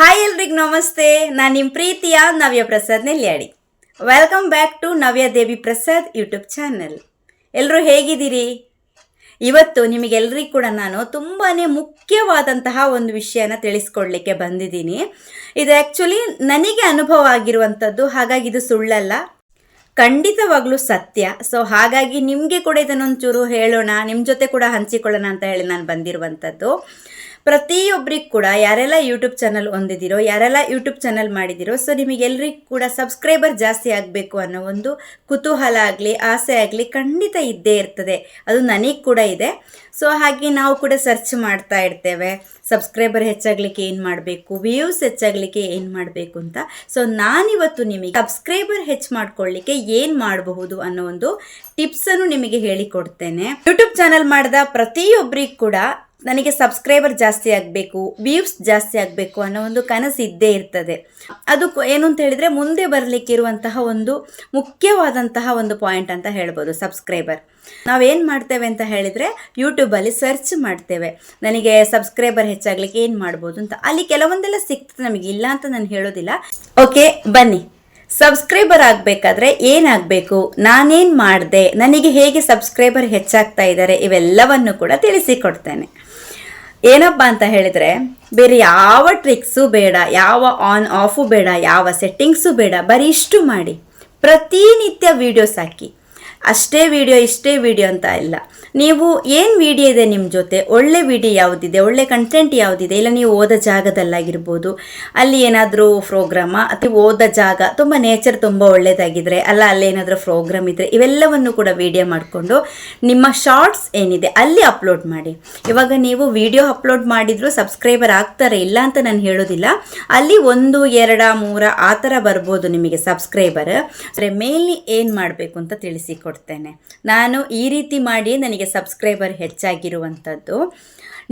Hi ಎಲ್ರಿಗೂ ನಮಸ್ತೆ. ನಾನು ನಿಮ್ಮ ಪ್ರೀತಿಯ Navya Prasad Nelyadi. Welcome back to Navya Devi Prasad YouTube channel. ಎಲ್ಲರೂ ಹೇಗಿದ್ದೀರಿ? ಇವತ್ತು ನಿಮಗೆಲ್ಲರಿಗೂ ಕೂಡ ನಾನು ತುಂಬಾ ಮುಖ್ಯವಾದಂತಹ ಒಂದು ವಿಷಯನ ತಿಳಿಸ್ಕೊಡ್ಲಿಕ್ಕೆ ಬಂದಿದ್ದೀನಿ. ಇದು ಆ್ಯಕ್ಚುಲಿ ನನಗೆ ಅನುಭವ ಆಗಿರುವಂಥದ್ದು, ಹಾಗಾಗಿ ಇದು ಸುಳ್ಳಲ್ಲ. ಖಂಡಿತವಾಗ್ಲೂ ಸತ್ಯ. ಸೊ ಹಾಗಾಗಿ ನಿಮಗೆ ಕೂಡ ಇದನ್ನೊಂಚೂರು ಹೇಳೋಣ ನಿಮ್ಮ ಜೊತೆ ಕೂಡ ಹಂಚಿಕೊಳ್ಳೋಣ ಅಂತ ಹೇಳಿ ನಾನು ಬಂದಿರುವಂಥದ್ದು. ಪ್ರತಿಯೊಬ್ಬರಿಗೆ ಕೂಡ ಯಾರೆಲ್ಲ ಯೂಟ್ಯೂಬ್ ಚಾನಲ್ ಹೊಂದಿದ್ದೀರೋ ಯಾರೆಲ್ಲ ಯೂಟ್ಯೂಬ್ ಚಾನಲ್ ಮಾಡಿದ್ದೀರೋ ಸೊ ನಿಮಗೆಲ್ರಿಗೂ ಕೂಡ ಸಬ್ಸ್ಕ್ರೈಬರ್ ಜಾಸ್ತಿ ಆಗಬೇಕು ಅನ್ನೋ ಒಂದು ಕುತೂಹಲ ಆಗಲಿ, ಆಸೆ ಆಗಲಿ ಖಂಡಿತ ಇದ್ದೇ ಇರ್ತದೆ. ಅದು ನನಗೆ ಕೂಡ ಇದೆ. ಸೊ ಹಾಗೆ ನಾವು ಕೂಡ ಸರ್ಚ್ ಮಾಡ್ತಾ ಇರ್ತೇವೆ. ಸಬ್ಸ್ಕ್ರೈಬರ್ ಹೆಚ್ಚಾಗಲಿಕ್ಕೆ ಏನು ಮಾಡಬೇಕು ವ್ಯೂಸ್ ಹೆಚ್ಚಾಗಲಿಕ್ಕೆ ಏನು ಮಾಡಬೇಕು ಅಂತ. ಸೊ ನಾನಿವತ್ತು ನಿಮಗೆ ಸಬ್ಸ್ಕ್ರೈಬರ್ ಹೆಚ್ಚು ಮಾಡ್ಕೊಳ್ಳಿಕ್ಕೆ ಏನು ಮಾಡಬಹುದು ಅನ್ನೋ ಒಂದು ಟಿಪ್ಸನ್ನು ನಿಮಗೆ ಹೇಳಿಕೊಡ್ತೇನೆ. ಯೂಟ್ಯೂಬ್ ಚಾನಲ್ ಮಾಡಿದ ಪ್ರತಿಯೊಬ್ಬರಿಗೂ ಕೂಡ ನನಗೆ ಸಬ್ಸ್ಕ್ರೈಬರ್ ಜಾಸ್ತಿ ಆಗಬೇಕು ವ್ಯೂವ್ಸ್ ಜಾಸ್ತಿ ಆಗಬೇಕು ಅನ್ನೋ ಒಂದು ಕನಸು ಇದ್ದೇ ಇರ್ತದೆ. ಅದು ಏನು ಅಂತ ಹೇಳಿದರೆ ಮುಂದೆ ಬರಲಿಕ್ಕಿರುವಂತಹ ಒಂದು ಮುಖ್ಯವಾದಂತಹ ಒಂದು ಪಾಯಿಂಟ್ ಅಂತ ಹೇಳ್ಬೋದು ಸಬ್ಸ್ಕ್ರೈಬರ್ ನಾವೇನು ಮಾಡ್ತೇವೆ ಅಂತ ಹೇಳಿದರೆ ಯೂಟ್ಯೂಬಲ್ಲಿ ಸರ್ಚ್ ಮಾಡ್ತೇವೆ. ನನಗೆ ಸಬ್ಸ್ಕ್ರೈಬರ್ ಹೆಚ್ಚಾಗಲಿಕ್ಕೆ ಏನು ಮಾಡ್ಬೋದು ಅಂತ. ಅಲ್ಲಿ ಕೆಲವೊಂದೆಲ್ಲ ಸಿಗ್ತದೆ, ನಮಗೆ ಇಲ್ಲ ಅಂತ ನಾನು ಹೇಳೋದಿಲ್ಲ. ಓಕೆ ಬನ್ನಿ. ಸಬ್ಸ್ಕ್ರೈಬರ್ ಆಗಬೇಕಾದ್ರೆ ಏನಾಗಬೇಕು ನಾನೇನು ಮಾಡಿದೆ? ನನಗೆ ಹೇಗೆ ಸಬ್ಸ್ಕ್ರೈಬರ್ ಹೆಚ್ಚಾಗ್ತಾ ಇದ್ದಾರೆ ಇವೆಲ್ಲವನ್ನು ಕೂಡ ತಿಳಿಸಿಕೊಡ್ತೇನೆ. ಏನಪ್ಪ ಅಂತ ಹೇಳಿದ್ರೆ, ಬೇರೆ ಯಾವ ಟ್ರಿಕ್ಸು ಬೇಡ, ಯಾವ ಆನ್ ಆಫು ಬೇಡ, ಯಾವ ಸೆಟ್ಟಿಂಗ್ಸು ಬೇಡ, ಬರೀ ಇಷ್ಟು ಮಾಡಿ ಪ್ರತಿನಿತ್ಯ ವೀಡಿಯೋಸ್ ಹಾಕಿ. ಅಷ್ಟೇ ವಿಡಿಯೋ, ಇಷ್ಟೇ ವಿಡಿಯೋ ಅಂತ ಇಲ್ಲ. ನೀವು ಏನು ವಿಡಿಯೋ ಇದೆ ನಿಮ್ಮ ಜೊತೆ? ಒಳ್ಳೆ ವಿಡಿಯೋ ಯಾವುದಿದೆ? ಒಳ್ಳೆ ಕಂಟೆಂಟ್ ಯಾವುದಿದೆ? ಇಲ್ಲ ನೀವು ಓದೋ ಜಾಗದಲ್ಲಾಗಿರ್ಬೋದು, ಅಲ್ಲಿ ಏನಾದರೂ ಪ್ರೋಗ್ರಾಮ ಅಥವಾ ಓದೋ ಜಾಗ, ತುಂಬ ನೇಚರ್ ತುಂಬ ಒಳ್ಳೆಯದಾಗಿದ್ದರೆ ಅಲ್ಲ, ಅಲ್ಲಿ ಏನಾದರೂ ಪ್ರೋಗ್ರಾಮ್ ಇದ್ದರೆ ಇವೆಲ್ಲವನ್ನು ಕೂಡ ವಿಡಿಯೋ ಮಾಡಿಕೊಂಡು ನಿಮ್ಮ ಶಾರ್ಟ್ಸ್ ಏನಿದೆ, ಅಲ್ಲಿ ಅಪ್ಲೋಡ್ ಮಾಡಿ. ಇವಾಗ ನೀವು ವಿಡಿಯೋ ಅಪ್ಲೋಡ್ ಮಾಡಿದರೂ ಸಬ್ಸ್ಕ್ರೈಬರ್ ಆಗ್ತಾರೆ, ಇಲ್ಲ ಅಂತ ನಾನು ಹೇಳೋದಿಲ್ಲ. ಅಲ್ಲಿ ಒಂದು, ಎರಡ, ಮೂರ, ಆ ಥರ ಬರ್ಬೋದು ನಿಮಗೆ ಸಬ್ಸ್ಕ್ರೈಬರ್ ಅಂದರೆ ಮೇಲಿ ಏನು ಮಾಡಬೇಕು ಅಂತ ತಿಳಿಸಿಕೊಡ್ತೇನೆ ನಾನು ಈ ರೀತಿ ಮಾಡಿ ನನಗೆ ಸಬ್ಸ್ಕ್ರೈಬರ್ ಹೆಚ್ಚಾಗಿರುವಂಥದ್ದು.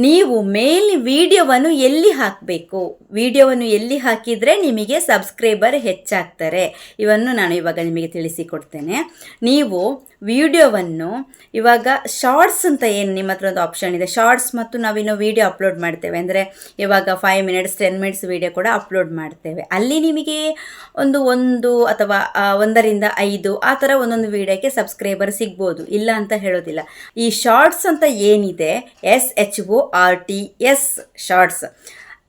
ನೀವು ಮೇಲ್ ವಿಡಿಯೋವನ್ನು ಎಲ್ಲಿ ಹಾಕಬೇಕು? ವಿಡಿಯೋವನ್ನು ಎಲ್ಲಿ ಹಾಕಿದರೆ ನಿಮಗೆ ಸಬ್ಸ್ಕ್ರೈಬರ್ ಹೆಚ್ಚಾಗ್ತಾರೆ? ಇವನ್ನು ನಾನು ಇವಾಗ ನಿಮಗೆ ತಿಳಿಸಿಕೊಡ್ತೇನೆ. ನೀವು ವಿಡಿಯೋವನ್ನು ಇವಾಗ ಶಾರ್ಟ್ಸ್ ಅಂತ ಏನು ನಿಮ್ಮ ಹತ್ರ ಒಂದು ಆಪ್ಷನ್ ಇದೆ. ಶಾರ್ಟ್ಸ್ ಮತ್ತು ನಾವಿನ್ನು ವಿಡಿಯೋ ಅಪ್ಲೋಡ್ ಮಾಡ್ತೇವೆ. ಅಂದರೆ ಇವಾಗ five minutes ten minutes video ಕೂಡ ಅಪ್ಲೋಡ್ ಮಾಡ್ತೇವೆ. ಅಲ್ಲಿ ನಿಮಗೆ ಒಂದು ಒಂದು ಅಥವಾ ಒಂದರಿಂದ ಐದು ಆ ಥರ ಒಂದೊಂದು ವಿಡಿಯೋಕ್ಕೆ ಸಬ್ಸ್ಕ್ರೈಬರ್ ಸಿಗ್ಬೋದು, ಇಲ್ಲ ಅಂತ ಹೇಳೋದಿಲ್ಲ. ಈ ಶಾರ್ಟ್ಸ್ ಅಂತ ಏನಿದೆ? S H O R T S shorts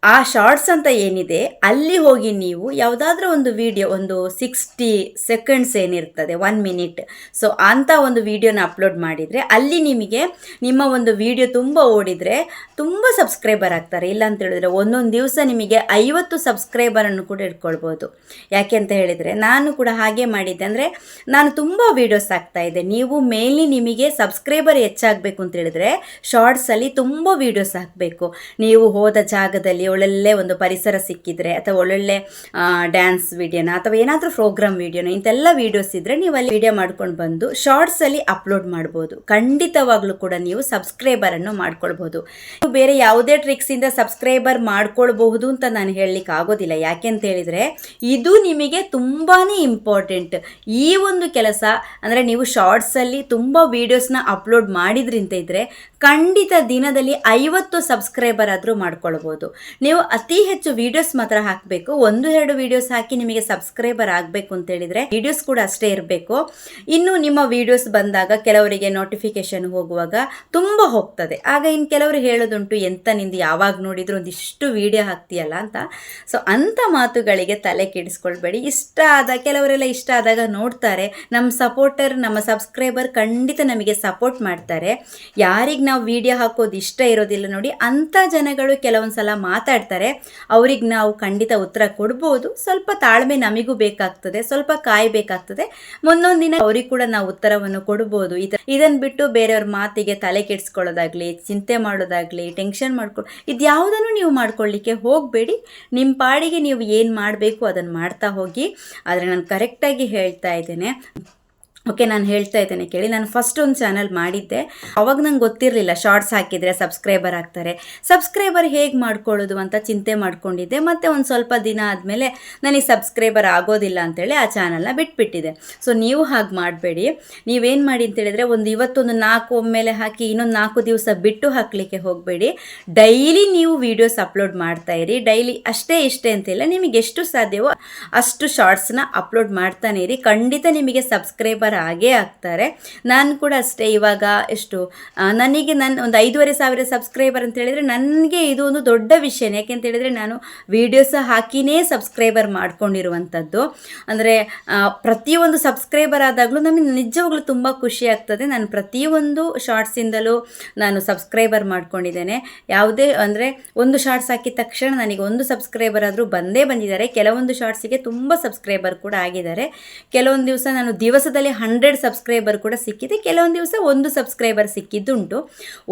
ಆ ಶಾರ್ಟ್ಸ್ ಅಂತ ಏನಿದೆ, ಅಲ್ಲಿ ಹೋಗಿ ನೀವು ಯಾವುದಾದ್ರೂ ಒಂದು ವಿಡಿಯೋ ಒಂದು ಸಿಕ್ಸ್ಟಿ ಸೆಕೆಂಡ್ಸ್ ಏನಿರ್ತದೆ ಒನ್ ಮಿನಿಟ್ ಸೊ ಅಂಥ ಒಂದು ವಿಡಿಯೋನ ಅಪ್ಲೋಡ್ ಮಾಡಿದರೆ, ಅಲ್ಲಿ ನಿಮಗೆ ನಿಮ್ಮ ಒಂದು ವಿಡಿಯೋ ತುಂಬ ಓಡಿದರೆ, ತುಂಬ ಸಬ್ಸ್ಕ್ರೈಬರ್ ಆಗ್ತಾರೆ. ಇಲ್ಲ ಅಂತ ಹೇಳಿದ್ರೆ ಒಂದೊಂದು ದಿವಸ ನಿಮಗೆ ಐವತ್ತು ಸಬ್ಸ್ಕ್ರೈಬರನ್ನು ಕೂಡ ಇಟ್ಕೊಳ್ಬೋದು. ಯಾಕೆ ಅಂತ ಹೇಳಿದರೆ, ನಾನು ಕೂಡ ಹಾಗೆ ಮಾಡಿದ್ದೆ ಅಂದರೆ, ನಾನು ತುಂಬ ವೀಡಿಯೋಸ್ ಇದ್ದೆ. ನೀವು ಮೇನ್ಲಿ ನಿಮಗೆ ಸಬ್ಸ್ಕ್ರೈಬರ್ ಹೆಚ್ಚಾಗಬೇಕು ಅಂತ ಹೇಳಿದ್ರೆ ಶಾರ್ಟ್ಸಲ್ಲಿ ತುಂಬ ವೀಡಿಯೋಸ್ ಹಾಕಬೇಕು. ನೀವು ಹೋದ ಜಾಗದಲ್ಲಿ ಒಳ್ಳೊಳ್ಳೆ ಒಂದು ಪರಿಸರ ಸಿಕ್ಕಿದ್ರೆ ಅಥವಾ ಒಳ್ಳೊಳ್ಳೆ ಡ್ಯಾನ್ಸ್ ವಿಡಿಯೋನ ಅಥವಾ ಏನಾದರೂ ಪ್ರೋಗ್ರಾಮ್ ವಿಡಿಯೋನ ಇಂಥೆಲ್ಲ ವೀಡಿಯೋಸ್ ಇದ್ದರೆ ನೀವು ಅಲ್ಲಿ ವಿಡಿಯೋ ಮಾಡ್ಕೊಂಡು ಬಂದು ಶಾರ್ಟ್ಸಲ್ಲಿ ಅಪ್ಲೋಡ್ ಮಾಡ್ಬೋದು. ಖಂಡಿತವಾಗ್ಲೂ ಕೂಡ ನೀವು ಸಬ್ಸ್ಕ್ರೈಬರನ್ನು ಮಾಡ್ಕೊಳ್ಬೋದು. ನೀವು ಬೇರೆ ಯಾವುದೇ ಟ್ರಿಕ್ಸಿಂದ ಸಬ್ಸ್ಕ್ರೈಬರ್ ಮಾಡ್ಕೊಳ್ಬಹುದು ಅಂತ ನಾನು ಹೇಳಲಿಕ್ಕೆ ಆಗೋದಿಲ್ಲ. ಯಾಕೆ ಅಂತ ಹೇಳಿದರೆ, ಇದು ನಿಮಗೆ ತುಂಬಾ ಇಂಪಾರ್ಟೆಂಟ್ ಈ ಒಂದು ಕೆಲಸ, ಅಂದರೆ ನೀವು ಶಾರ್ಟ್ಸಲ್ಲಿ ತುಂಬ ವೀಡಿಯೋಸ್ನ ಅಪ್ಲೋಡ್ ಮಾಡಿದ್ರಿಂತ ಇದ್ರೆ ಖಂಡಿತ ದಿನದಲ್ಲಿ ಐವತ್ತು ಸಬ್ಸ್ಕ್ರೈಬರ್ ಆದರೂ ಮಾಡ್ಕೊಳ್ಬೋದು. ನೀವು ಅತಿ ಹೆಚ್ಚು ವಿಡಿಯೋಸ್ ಮಾತ್ರ ಹಾಕಬೇಕು. ಒಂದು, ಎರಡು ವಿಡಿಯೋಸ್ ಹಾಕಿ ನಿಮಗೆ ಸಬ್ಸ್ಕ್ರೈಬರ್ ಆಗಬೇಕು ಅಂತ ಹೇಳಿದರೆ ವಿಡಿಯೋಸ್ ಕೂಡ ಅಷ್ಟೇ ಇರಬೇಕು. ಇನ್ನು ನಿಮ್ಮ ವಿಡಿಯೋಸ್ ಬಂದಾಗ ಕೆಲವರಿಗೆ ನೋಟಿಫಿಕೇಶನ್ ಹೋಗುವಾಗ ತುಂಬ ಹೋಗ್ತದೆ. ಆಗ ಇನ್ನು ಕೆಲವರು ಹೇಳೋದುಂಟು, ಎಂತ ನಿಂದು ಯಾವಾಗ ನೋಡಿದ್ರು? ಒಂದಿಷ್ಟು ವಿಡಿಯೋ ಹಾಕ್ತೀಯಲ್ಲ ಅಂತ. ಸೊ ಅಂಥ ಮಾತುಗಳಿಗೆ ತಲೆ ಕೆಡಿಸ್ಕೊಳ್ಬೇಡಿ. ಇಷ್ಟ ಆದ, ಕೆಲವರೆಲ್ಲ ಇಷ್ಟ ಆದಾಗ ನೋಡ್ತಾರೆ. ನಮ್ಮ ಸಪೋರ್ಟರ್ ನಮ್ಮ ಸಬ್ಸ್ಕ್ರೈಬರ್ ಖಂಡಿತ ನಮಗೆ ಸಪೋರ್ಟ್ ಮಾಡ್ತಾರೆ. ಯಾರಿಗೆ ನಾವು ವಿಡಿಯೋ ಹಾಕೋದು ಇಷ್ಟ ಇರೋದಿಲ್ಲ ನೋಡಿ, ಅಂಥ ಜನಗಳು ಕೆಲವೊಂದು ಸಲ ಮಾತಾಡ್ತಾರೆ ಅವ್ರಿಗೆ ನಾವು ಖಂಡಿತ ಉತ್ತರ ಕೊಡ್ಬೋದು. ಸ್ವಲ್ಪ ತಾಳ್ಮೆ ನಮಗೂ ಬೇಕಾಗ್ತದೆ. ಸ್ವಲ್ಪ ಕಾಯಬೇಕಾಗ್ತದೆ ಮುಂದೊಂದು ದಿನ ಅವ್ರಿಗೆ ಕೂಡ ನಾವು ಉತ್ತರವನ್ನು ಕೊಡ್ಬೋದು. ಇದ ಇದನ್ನು ಬಿಟ್ಟು ಬೇರೆಯವ್ರ ಮಾತಿಗೆ ತಲೆ ಕೆಡಿಸ್ಕೊಳ್ಳೋದಾಗ್ಲಿ, ಚಿಂತೆ ಮಾಡೋದಾಗ್ಲಿ, ಟೆನ್ಷನ್ ಮಾಡ್ಕೊ ಇದ್ಯಾವುದನ್ನು ನೀವು ಮಾಡ್ಕೊಳ್ಳಿಕ್ಕೆ ಹೋಗಬೇಡಿ. ನಿಮ್ಮ ಪಾಡಿಗೆ ನೀವು ಏನು ಮಾಡಬೇಕು ಅದನ್ನು ಮಾಡ್ತಾ ಹೋಗಿ. ಆದರೆ ನಾನು ಕರೆಕ್ಟಾಗಿ ಹೇಳ್ತಾ ಇದ್ದೇನೆ. ಓಕೆ ನಾನು ಹೇಳ್ತಾ ಇದ್ದೇನೆ ಕೇಳಿ. ನಾನು ಫಸ್ಟ್ ಒಂದು ಚಾನಲ್ ಮಾಡಿದ್ದೆ. ಅವಾಗ ನಂಗೆ ಗೊತ್ತಿರಲಿಲ್ಲ ಶಾರ್ಟ್ಸ್ ಹಾಕಿದರೆ ಸಬ್ಸ್ಕ್ರೈಬರ್ ಆಗ್ತಾರೆ. ಸಬ್ಸ್ಕ್ರೈಬರ್ ಹೇಗೆ ಮಾಡ್ಕೊಳ್ಳೋದು ಅಂತ ಚಿಂತೆ ಮಾಡ್ಕೊಂಡಿದ್ದೆ. ಮತ್ತು ಒಂದು ಸ್ವಲ್ಪ ದಿನ ಆದಮೇಲೆ ನನಗೆ ಸಬ್ಸ್ಕ್ರೈಬರ್ ಆಗೋದಿಲ್ಲ ಅಂತೇಳಿ ಆ ಚಾನಲ್ನ ಬಿಟ್ಬಿಟ್ಟಿದೆ. ಸೊ ನೀವು ಹಾಗೆ ಮಾಡಬೇಡಿ. ನೀವೇನು ಮಾಡಿ ಅಂತೇಳಿದರೆ ಒಂದು ಇವತ್ತೊಂದು ನಾಲ್ಕು ಒಮ್ಮೆಲೆ ಹಾಕಿ ಇನ್ನೊಂದು ನಾಲ್ಕು ದಿವಸ ಬಿಟ್ಟು ಹಾಕಲಿಕ್ಕೆ ಹೋಗಬೇಡಿ. ಡೈಲಿ ನೀವು ವೀಡಿಯೋಸ್ ಅಪ್ಲೋಡ್ ಮಾಡ್ತಾ ಇರಿ. ಡೈಲಿ ಅಷ್ಟೇ ಇಷ್ಟೇ ಅಂತಿಲ್ಲ. ನಿಮಗೆ ಎಷ್ಟು ಸಾಧ್ಯವೋ ಅಷ್ಟು ಶಾರ್ಟ್ಸ್ನ ಅಪ್ಲೋಡ್ ಮಾಡ್ತಾನೆ ಇರಿ. ಖಂಡಿತ ನಿಮಗೆ ಸಬ್ಸ್ಕ್ರೈಬರ್ ಆಗೇ ಆಗ್ತಾರೆ. ನಾನು ಕೂಡ ಅಷ್ಟೇ, ಇವಾಗ ಎಷ್ಟು ನನಗೆ ನನ್ನ ಒಂದು ಐದೂವರೆ ಸಾವಿರ ಸಬ್ಸ್ಕ್ರೈಬರ್ ಅಂತ ಹೇಳಿದರೆ ನನಗೆ ಇದು ಒಂದು ದೊಡ್ಡ ವಿಷಯ ಯಾಕೆಂತ ಹೇಳಿದರೆ ನಾನು ವೀಡಿಯೋಸ್ ಹಾಕಿನೇ ಸಬ್ಸ್ಕ್ರೈಬರ್ ಮಾಡ್ಕೊಂಡಿರುವಂಥದ್ದು ಅಂದರೆ ಪ್ರತಿಯೊಂದು ಸಬ್ಸ್ಕ್ರೈಬರ್ ಆದಾಗಲೂ ನಮಗೆ ನಿಜವಾಗ್ಲೂ ತುಂಬ ಖುಷಿ ಆಗ್ತದೆ. ನಾನು ಪ್ರತಿಯೊಂದು ಶಾರ್ಟ್ಸಿಂದಲೂ ನಾನು ಸಬ್ಸ್ಕ್ರೈಬರ್ ಮಾಡ್ಕೊಂಡಿದ್ದೇನೆ. ಯಾವುದೇ, ಅಂದರೆ, ಒಂದು ಶಾರ್ಟ್ಸ್ ಹಾಕಿದ ತಕ್ಷಣ ನನಗೆ ಒಂದು ಸಬ್ಸ್ಕ್ರೈಬರ್ ಆದರೂ ಬಂದೇ ಬಂದಿದ್ದಾರೆ. ಕೆಲವೊಂದು ಶಾರ್ಟ್ಸಿಗೆ ತುಂಬ ಸಬ್ಸ್ಕ್ರೈಬರ್ ಕೂಡ ಆಗಿದ್ದಾರೆ. ಕೆಲವೊಂದು ದಿವಸ ನಾನು ದಿವಸದಲ್ಲಿ ಹಂಡ್ರೆಡ್ ಸಬ್ಸ್ಕ್ರೈಬರ್ ಕೂಡ ಸಿಕ್ಕಿದೆ. ಕೆಲವೊಂದು ದಿವಸ ಒಂದು ಸಬ್ಸ್ಕ್ರೈಬರ್ ಸಿಕ್ಕಿದ್ದುಂಟು.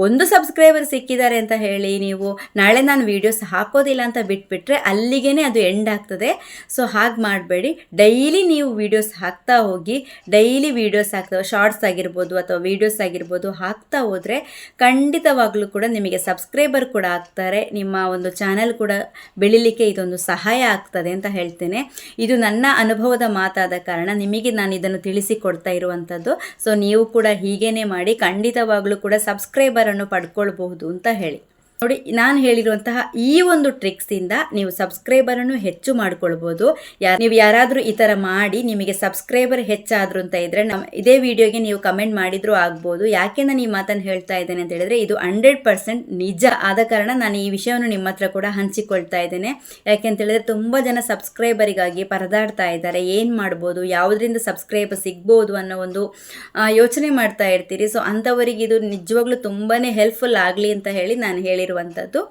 ಒಂದು ಸಬ್ಸ್ಕ್ರೈಬರ್ ಸಿಕ್ಕಿದ್ದಾರೆ ಅಂತ ಹೇಳಿ ನೀವು ನಾಳೆ ನಾನು ವೀಡಿಯೋಸ್ ಹಾಕೋದಿಲ್ಲ ಅಂತ ಬಿಟ್ಬಿಟ್ರೆ ಅಲ್ಲಿಗೇ ಅದು ಎಂಡ್ ಆಗ್ತದೆ. ಸೊ ಹಾಗೆ ಮಾಡಬೇಡಿ. ಡೈಲಿ ನೀವು ವೀಡಿಯೋಸ್ ಹಾಕ್ತಾ ಹೋಗಿ ಡೈಲಿ ವೀಡಿಯೋಸ್ ಹಾಕ್ತಾ ಶಾರ್ಟ್ಸ್ ಆಗಿರ್ಬೋದು ಅಥವಾ ವೀಡಿಯೋಸ್ ಆಗಿರ್ಬೋದು ಹಾಕ್ತಾ ಹೋದರೆ ಖಂಡಿತವಾಗಲೂ ಕೂಡ ನಿಮಗೆ ಸಬ್ಸ್ಕ್ರೈಬರ್ ಕೂಡ ಆಗ್ತಾರೆ. ನಿಮ್ಮ ಒಂದು ಚಾನಲ್ ಕೂಡ ಬೆಳಿಲಿಕ್ಕೆ ಇದೊಂದು ಸಹಾಯ ಆಗ್ತದೆ ಅಂತ ಹೇಳ್ತೇನೆ. ಇದು ನನ್ನ ಅನುಭವದ ಮಾತಾದ ಕಾರಣ ನಿಮಗೆ ನಾನು ಇದನ್ನು ತಿಳಿಸಿಕೊಡ್ತಾ ಇರುವಂಥದ್ದು ಸೊ ನೀವು ಕೂಡ ಹೀಗೇನೆ ಮಾಡಿ ಖಂಡಿತವಾಗಲೂ ಕೂಡ ಸಬ್ಸ್ಕ್ರೈಬರನ್ನು ಪಡ್ಕೊಳ್ಬಹುದು ಅಂತ ಹೇಳಿ. ನೋಡಿ, ನಾನು ಹೇಳಿರುವಂತಹ ಈ ಒಂದು ಟ್ರಿಕ್ಸಿಂದ ನೀವು ಸಬ್ಸ್ಕ್ರೈಬರನ್ನು ಹೆಚ್ಚು ಮಾಡ್ಕೊಳ್ಬೋದು. ನೀವು ಯಾರಾದರೂ ಈ ಥರ ಮಾಡಿ ನಿಮಗೆ ಸಬ್ಸ್ಕ್ರೈಬರ್ ಹೆಚ್ಚಾದ್ರು ಅಂತ ಇದ್ರೆ ನಮ್ಮ ಇದೇ ವಿಡಿಯೋಗೆ ನೀವು ಕಮೆಂಟ್ ಮಾಡಿದ್ರು ಆಗ್ಬೋದು. ಯಾಕೆ ನಾನು ಈ ಮಾತನ್ನು ಹೇಳ್ತಾ ಇದ್ದೇನೆ ಅಂತ ಹೇಳಿದ್ರೆ ಇದು ಹಂಡ್ರೆಡ್ ಪರ್ಸೆಂಟ್ ನಿಜ ಆದ ಕಾರಣ ನಾನು ಈ ವಿಷಯವನ್ನು ನಿಮ್ಮ ಹತ್ರ ಕೂಡ ಹಂಚಿಕೊಳ್ತಾ ಇದ್ದೇನೆ. ಯಾಕೆ ಅಂತ ಹೇಳಿದ್ರೆ ತುಂಬ ಜನ ಸಬ್ಸ್ಕ್ರೈಬರಿಗಾಗಿ ಪರದಾಡ್ತಾ ಇದ್ದಾರೆ. ಏನು ಮಾಡ್ಬೋದು? ಯಾವುದರಿಂದ ಸಬ್ಸ್ಕ್ರೈಬರ್ ಸಿಗ್ಬೋದು ಅನ್ನೋ ಒಂದು ಯೋಚನೆ ಮಾಡ್ತಾ ಇರ್ತೀರಿ. ಸೊ ಅಂಥವರಿಗೆ ಇದು ನಿಜವಾಗ್ಲೂ ತುಂಬಾ ಹೆಲ್ಪ್ಫುಲ್ ಆಗಲಿ ಅಂತ ಹೇಳಿ ನಾನು ಹೇಳಿರುವಂಥದ್ದು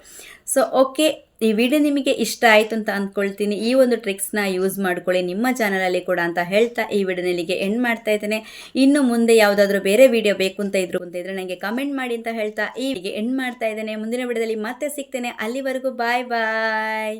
ಸೊ ಓಕೆ ಈ ವಿಡಿಯೋ ನಿಮಗೆ ಇಷ್ಟ ಆಯಿತು ಅಂತ ಅಂದ್ಕೊಳ್ತೀನಿ. ಈ ಒಂದು ಟ್ರಿಕ್ಸ್ನ ಯೂಸ್ ಮಾಡ್ಕೊಳ್ಳಿ. ನಿಮ್ಮ ಚಾನಲಲ್ಲಿ ಕೂಡ ಅಂತ ಹೇಳ್ತಾ ಈ ವಿಡಿಯೋನಲ್ಲಿಗೆ ಎಂಡ್ ಮಾಡ್ತಾ ಇದ್ದೇನೆ. ಇನ್ನು ಮುಂದೆ ಯಾವುದಾದ್ರೂ ಬೇರೆ ವಿಡಿಯೋ ಬೇಕು ಅಂತ ಇದ್ರು ಅಂತ ಇದ್ರೆ ನನಗೆ ಕಮೆಂಟ್ ಮಾಡಿ ಅಂತ ಹೇಳ್ತಾ ಈ ಎಂಡ್ ಮಾಡ್ತಾ ಇದ್ದೇನೆ. ಮುಂದಿನ ವಿಡಿಯೋದಲ್ಲಿ ಮತ್ತೆ ಸಿಗ್ತೇನೆ. ಅಲ್ಲಿವರೆಗೂ ಬಾಯ್ ಬಾಯ್